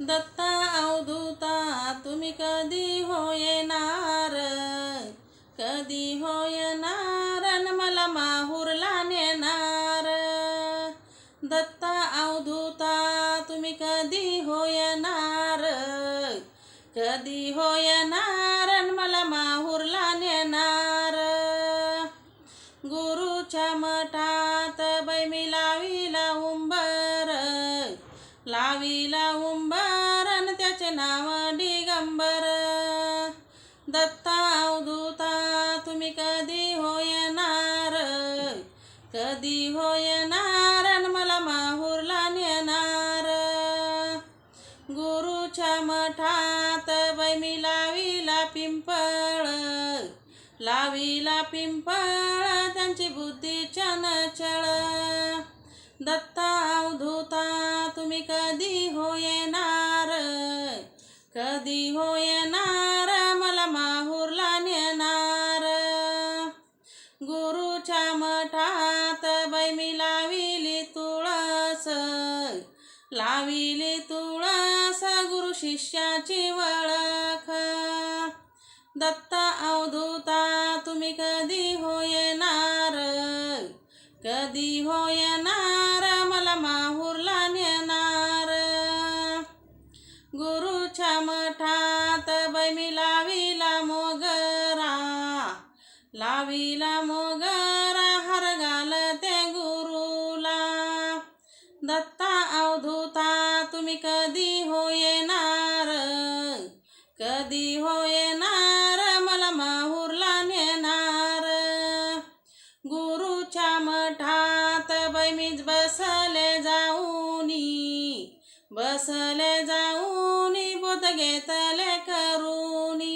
दत्ता अवधूता तुम्ही कधी हो येणार कधी हो येणार मला माहूरला नेणार दत्ता अवधूता तुम्ही कधी हो येणार कधी हो अन नाव दिगंबर दत्ता अवधूता तुम्ही कधी होयणार कधी होयणार मला माहूरला नेणार? गुरुच्या मठात बाई मी लावीला पिंपळ। लावीला पिंपळ त्यांची बुद्धी चणचळ दत्ता अवधूता तुम्ही कधी गुरुच्या मठात बाई मी लाविली तुळस. लाविली तुळस गुरु शिष्याची वळख. दत्ता अवधूता तुम्ही कधी होयणार कधी होयणार मला माहूरला नेणार. गुरुच्या मठात बाई मी लाविला मोगरा. लाविला दत्ता अवधूता तुम्ही कधी हो येणार कधी हो येणार मला माहूरला नेणार. गुरुच्या मठात बैमीच बसले जाऊनी बसले जाऊनी बोध घेतले करूनी.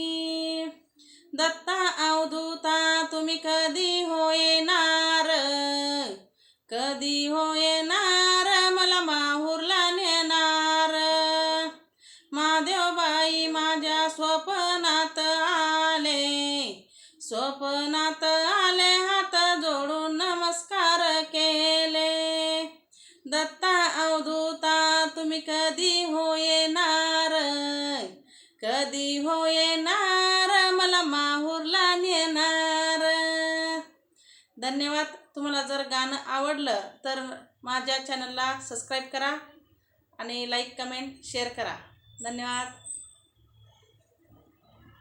दत्ता अवधूता तुम्ही कधी स्वप्नात आले. स्वप्नात आले हात जोडून नमस्कार केले. दत्ता अवधूता तुम्ही कधी हो येणार? कधी हो येणार? मला माहूरला नेणार. धन्यवाद. तुम्हाला जर गाणं आवडलं तर माझ्या चॅनलला सबस्क्राईब करा आणि लाईक कमेंट शेअर करा. धन्यवाद.